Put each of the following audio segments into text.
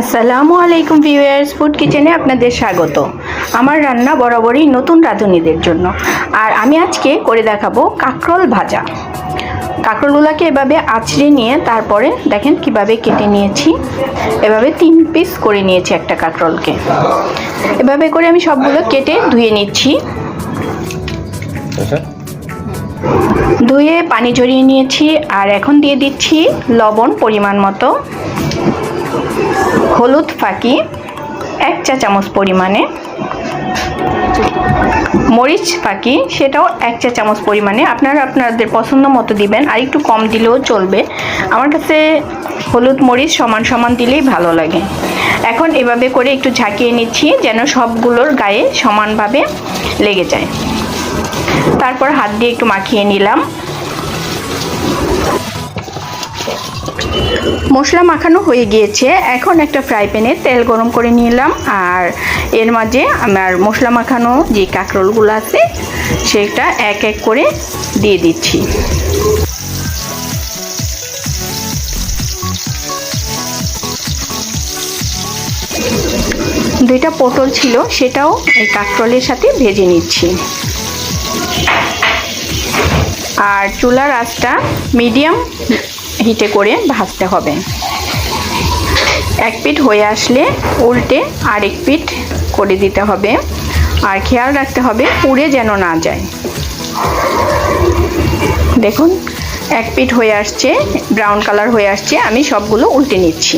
আসসালামু আলাইকুম viewers food কিচেনে আপনাদের স্বাগত। আমার রান্না বরাবরই নতুন রাঁধুনিদের জন্য। আর আমি আজকে করে দেখাবো কাঁকরোল ভাজা। কাঁকরোলগুলোকে এভাবে আছড়ে নিয়ে তারপরে দেখেন কীভাবে কেটে নিয়েছি। এভাবে তিন পিস করে নিয়েছি একটা কাঁকরোলকে। এভাবে করে আমি সবগুলো কেটে ধুয়ে নিচ্ছি। আচ্ছা। ধুয়ে পানি ঝরিয়ে নিয়েছি। আর এখন দিয়ে দিচ্ছি লবণ পরিমাণ মতো। হলুদ ফাঁকি, এক চা চামচ পরিমাণে। মরিচ ফাঁকি, সেটাও এক চা চামচ পরিমাণে। আপনারা আপনাদের পছন্দ মতো দিবেন, আর একটু কম দিলেও চলবে। আমার কাছে হলুদ মরিচ সমান সমান দিলেই ভালো লাগে। এখন এভাবে করে একটু ঝাঁকিয়ে নিচ্ছি, যেন সবগুলোর গায়ে সমানভাবে লেগে যায়। তারপর হাত দিয়ে একটু মাখিয়ে নিলাম। মশলা মাখানো হয়ে গিয়েছে। এখন একটা ফ্রাই প্যানে তেল গরম করে নিলাম। আর এর মাঝে আমার মশলা মাখানো যে কাঁকরোলগুলো আছে, সেটা এক এক করে দিয়ে দিচ্ছি। দুইটা পটল ছিল, সেটাও এই কাঁকরোলের সাথে ভেজে নিচ্ছি। আর চুলার আঁচটা মিডিয়াম হিটে করে ভাজতে হবে। এক পিঠ হয়ে আসলে উল্টে আরেক পিঠ করে দিতে হবে। আর খেয়াল রাখতে হবে পুড়ে যেন না যায়। দেখুন, এক পিঠ হয়ে আসছে ব্রাউন কালার হয়ে আসছে, আমি সবগুলো উল্টে নিচ্ছি।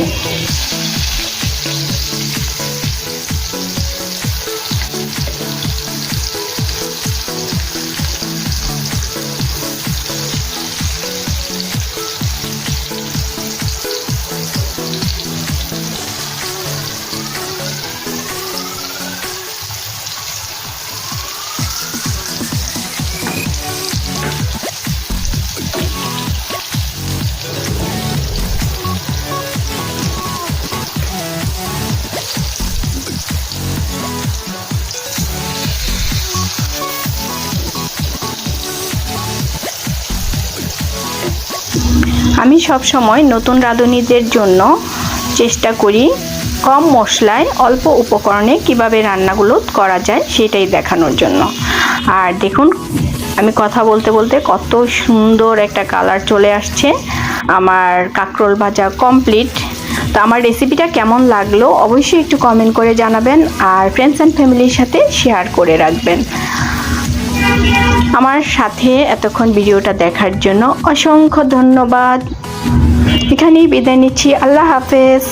আমি সব সময় নতুন রাঁধুনিদের জন্য চেষ্টা করি কম মশলায় অল্প উপকরণে কীভাবে রান্নাগুলো করা যায় সেটাই দেখানোর জন্য। আর দেখুন, আমি কথা বলতে বলতে কত সুন্দর একটা কালার চলে আসছে। আমার কাকরোল ভাজা কমপ্লিট তো আমার রেসিপিটা কেমন লাগল অবশ্যই একটু কমেন্ট করে জানাবেন আর ফ্রেন্ডস অ্যান্ড ফ্যামিলির সাথে শেয়ার করে রাখবেন। আমার সাথে এতক্ষণ ভিডিওটা দেখার জন্য অসংখ্য ধন্যবাদ। এখানেই বিদায় নিচ্ছি। আল্লাহ হাফেজ।